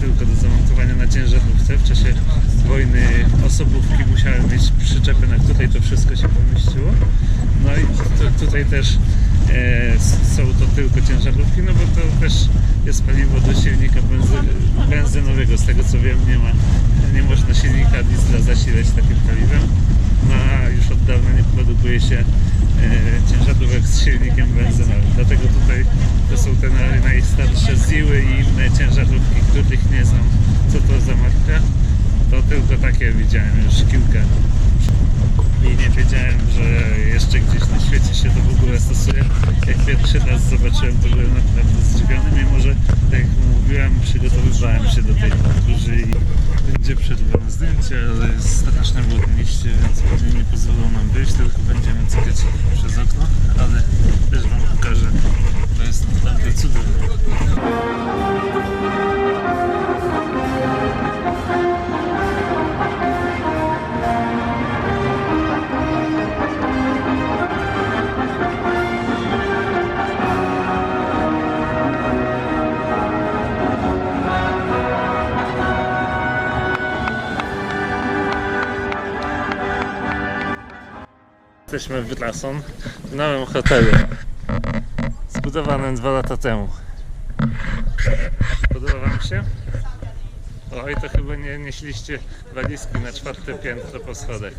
tylko do zamontowania na ciężarówce. W czasie wojny osobówki musiały mieć przyczepy, na której to wszystko się pomieściło. No i tu, tutaj też e, są to tylko ciężarówki, no bo to też jest paliwo do silnika benzy, benzynowego. Z tego co wiem, nie ma, nie można silnika diesla zasilać takim paliwem. No, a już od dawna nie produkuje się ciężarówek z silnikiem benzynowym. Dlatego tutaj to są te naj- najstarsze Ziły i inne ciężarówki, których nie znam co to za marka. To tylko takie widziałem już kilka. I nie wiedziałem, że jeszcze gdzieś na świecie się to w ogóle stosuje. Jak pierwszy raz zobaczyłem, to byłem naprawdę zdziwiony, mimo że, tak jak mówiłem, przygotowywałem się do tej podróży będzie przerwa na zdjęcie, ale jest straszne burmiście, więc pewnie nie pozwolą nam wyjść, tylko będziemy cykać przez okno, ale też Wam pokażę. To jest naprawdę cudowne. Jesteśmy w Wytrason, w nowym hotelu. Zbudowanym dwa lata temu. Podoba Wam się? Oj, to chyba nie nieśliście walizki na czwarte piętro po schodach.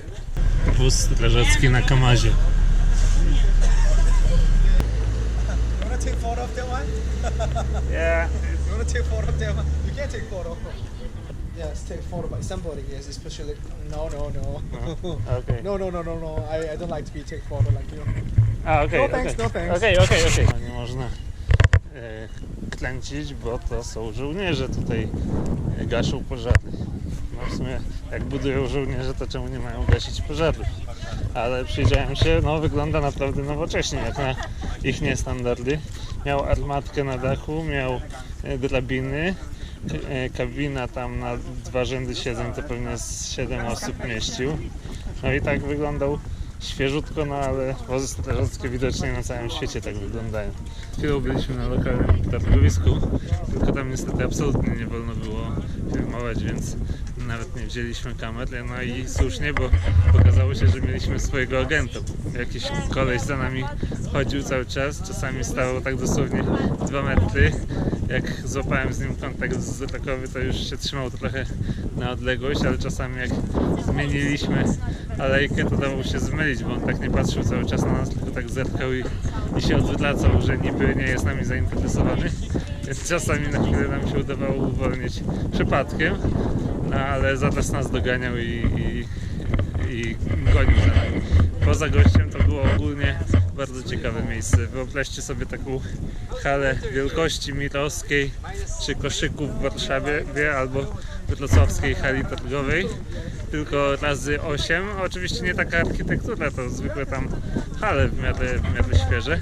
Wóz strażacki na Kamazie. Yeah. You wanna take photo of one? You can't take photo. Yes, take photo by somebody. Yes, especially. No, no, no. Okay. no, no, no, no, no. I, I don't like to be take photo like you. A, okej, No thanks, okej. no thanks. Okej, okej, okej. Nie można e, kręcić, bo to są żołnierze tutaj e, gaszą pożary. No w sumie jak budują żołnierze, to czemu nie mają gasić pożarów? Ale przyjrzałem się, no wygląda naprawdę nowocześnie, jak na ich niestandardy. Miał armatkę na dachu, miał e, drabiny, kabina tam na dwa rzędy siedzeń, to pewnie z 7 osób mieścił. No i tak wyglądał świeżutko, no ale wozy strażackie widocznie na całym świecie tak wyglądają. Chwilą byliśmy na lokalnym targowisku, tylko tam niestety absolutnie nie wolno było filmować, więc nawet nie wzięliśmy kamer. No i słusznie, bo okazało się, że mieliśmy swojego agenta. Jakiś koleś za nami chodził cały czas, czasami stał tak dosłownie dwa metry. Jak złapałem z nim kontakt wzrokowy, to już się trzymał trochę na odległość, ale czasami jak zmieniliśmy alejkę, to dawał się zmylić, bo on tak nie patrzył cały czas na nas, tylko tak zerkał i, i się odwracał, że niby nie jest nami zainteresowany. Więc czasami na chwilę nam się udawało uwolnić przypadkiem, no ale zaraz nas doganiał i, i, i gonił za nami. Poza gościem to było ogólnie bardzo ciekawe miejsce. Wyobraźcie sobie taką halę wielkości mirowskiej czy koszyków w Warszawie wie, albo wrocławskiej hali targowej tylko razy 8. Oczywiście nie taka architektura, to zwykłe tam hale w miarę, w miarę świeże,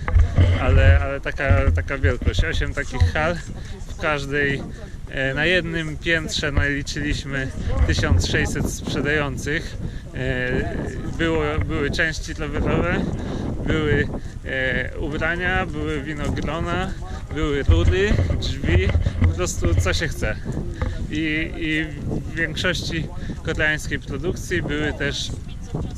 ale, ale taka, taka wielkość. 8 takich hal w każdej e, na jednym piętrze naliczyliśmy 1600 sprzedających. E, Było, były części rowerowe, były e, ubrania, były winogrona, były rury, drzwi, po prostu co się chce. I, i w większości koreańskiej produkcji były też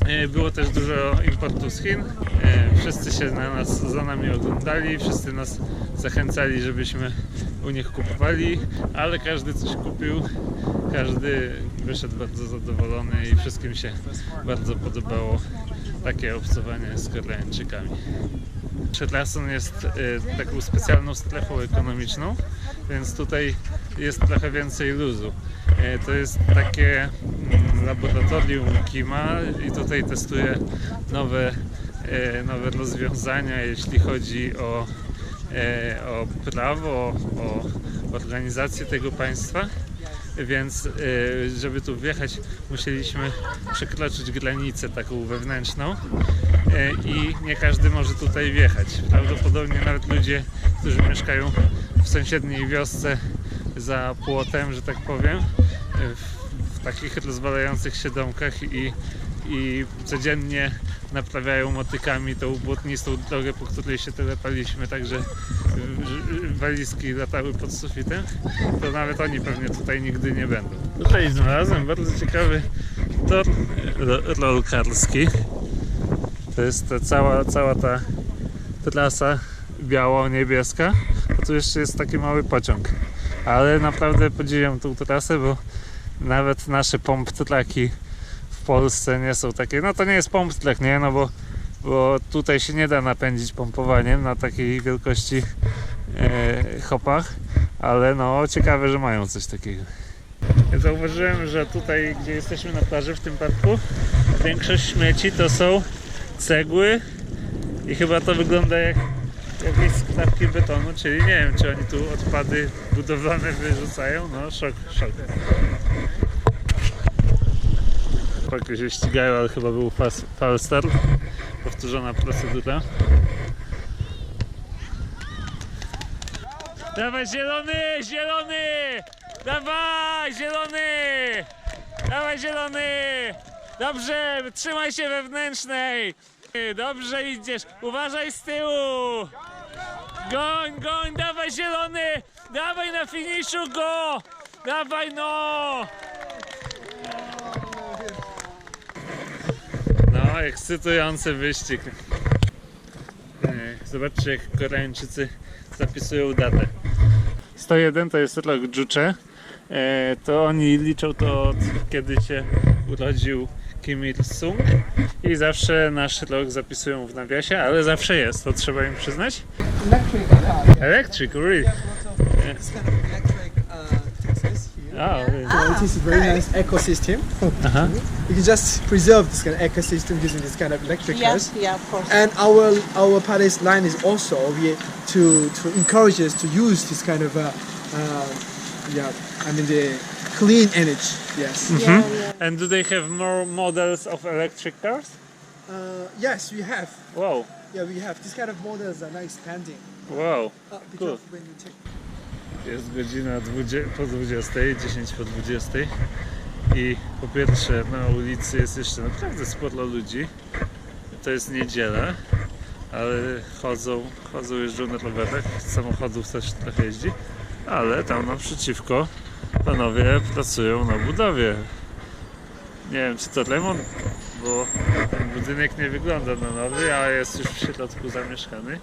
E, Było też dużo importu z Chin. E, Wszyscy się na nas, za nami oglądali, wszyscy nas zachęcali, żebyśmy u nich kupowali, ale każdy coś kupił, każdy wyszedł bardzo zadowolony i wszystkim się bardzo podobało takie obcowanie z Koreańczykami. Przedlason jest e, taką specjalną strefą ekonomiczną, więc tutaj jest trochę więcej luzu. E, To jest takie mm, laboratorium Kima i tutaj testuje nowe, e, nowe rozwiązania, jeśli chodzi o, e, o prawo, o organizację tego państwa. Więc e, żeby tu wjechać, musieliśmy przekroczyć granicę taką wewnętrzną e, i nie każdy może tutaj wjechać. Prawdopodobnie nawet ludzie, którzy mieszkają w sąsiedniej wiosce za płotem, że tak powiem, w, w takich rozwalających się domkach i, i codziennie naprawiają motykami tą błotnistą drogę, po której się telepaliśmy, także y, y, walizki latały pod sufitem, to nawet oni pewnie tutaj nigdy nie będą. Tutaj znalazłem bardzo ciekawy tor ro- rolkarski. To jest ta cała, cała ta trasa biało-niebieska, a tu jeszcze jest taki mały pociąg. Ale naprawdę podziwiam tą trasę, bo nawet nasze pomp traki Polsce nie są takie, no to nie jest pomp track, nie, no bo, bo tutaj się nie da napędzić pompowaniem na takiej wielkości e, hopach, ale no ciekawe, że mają coś takiego. Zauważyłem, że tutaj, gdzie jesteśmy na plaży w tym parku, większość śmieci to są cegły i chyba to wygląda jak jakieś skrawki betonu, czyli nie wiem, czy oni tu odpady budowlane wyrzucają. No, szok, szok. Chłopaki się ścigają, ale chyba był fas- false start. Powtórzona procedura. Dawaj zielony, zielony! Dawaj zielony! Dawaj zielony! Dobrze, trzymaj się wewnętrznej! Dobrze idziesz, uważaj z tyłu! Goń, goń, dawaj zielony! Dawaj na finiszu go! Dawaj no! No, ekscytujący wyścig. Zobaczcie, jak Koreańczycy zapisują datę. 101 to jest rok Juche. E, To oni liczą to od kiedy się urodził Kim Il-sung i zawsze nasz rok zapisują w nawiasie, ale zawsze jest, to trzeba im przyznać. Electric. Electric, really? Oh, really? So it is a very nice ecosystem. Uh-huh. You can just preserve this kind of ecosystem using this kind of electric Yeah, cars. yeah, of course. And our our party's line is also we, to to encourage us to use this kind of uh, uh, yeah I mean the clean energy. Yes. yeah, yeah. And do they have more models of electric cars? Uh, yes, we have. Wow, Yeah, we have. This kind of models are now expanding. wow. Uh, because Cool. Jest godzina 20, po 20, 10 po 20 i po pierwsze na ulicy jest jeszcze naprawdę sporo ludzi. To jest niedziela, ale chodzą, chodzą, jeżdżą na rowerach, samochodów też trochę jeździ, ale tam naprzeciwko panowie pracują na budowie. Nie wiem czy to remont, bo ten budynek nie wygląda na nowy, a jest już w środku zamieszkany,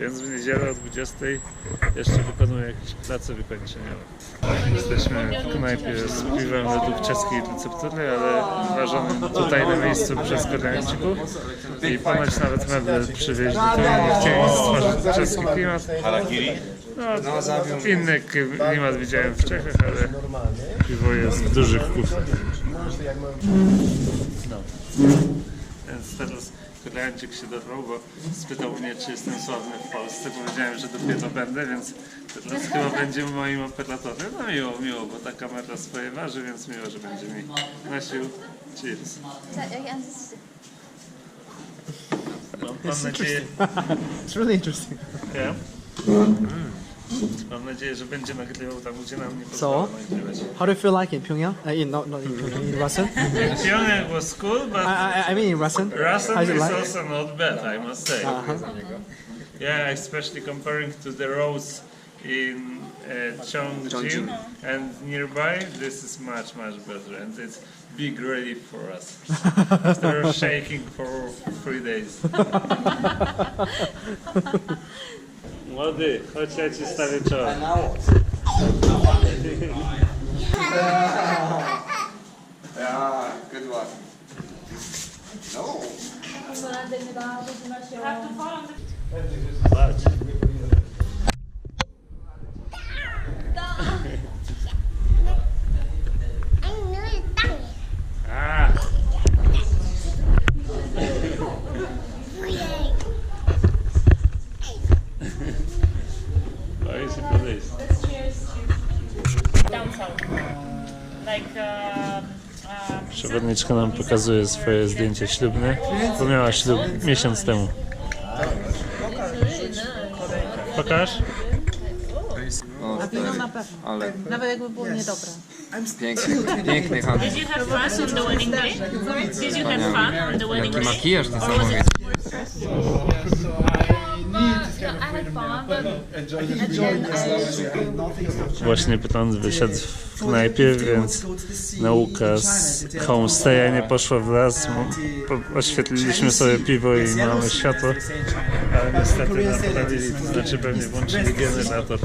więc w niedzielę o 20 jeszcze wykonuję jakieś prace wykończeniowe. Jesteśmy w knajpie z piwem według czeskiej receptury, ale ważonym tutaj na miejscu przez Koreańczyków i ponoć nawet meble przywieźli, to nie chcieli stworzyć czeski klimat. No, inny klimat widziałem w Czechach, ale piwo jest w dużych kufrach. Więc teraz Koreańczyk się dorwał, bo spytał mnie, czy jestem sławny w Polsce. Powiedziałem, że dopiero będę, więc teraz chyba będzie moim operatorem. No miło, miło, bo ta kamera swoje waży, więc miło, że będzie mi nosił. Cheers. No, mam nadzieję, it's really interesting. ja? Mm. Mam nadzieję, że będzie nagrywał tam, gdzie nam nie pozwala nagrywać. How do you feel like in Pyongyang? Uh, in not not in Pyongyang, in Russian. Pyongyang was cool, but I, I I mean in Russian. Russian How's it is like? also not bad, I must say. Uh-huh. Yeah, especially comparing to the roads in uh, Chongqing and nearby, this is much much better, and it's big relief for us. After shaking for three days. Młody, chodź ja ci stawię czoło. Yeah, good one. No. Patrz. Boi się podejść. down south. Like uh, Przewodniczka nam pokazuje swoje zdjęcie ślubne, bo miała ślub miesiąc temu. Pokaż? Wino na pewno. Ale Nawet jakby było niedobre. Piękny, piękny handel. Did you have fun on the wedding day? Did you have fun on the wedding Jaki day? makijaż niesamowity. Właśnie pytąc wyszedł w knajpie, więc nauka z homestaya nie poszła w las. Oświetliliśmy sobie piwo i mamy światło, ale niestety naprawili, to znaczy pewnie włączyli generator.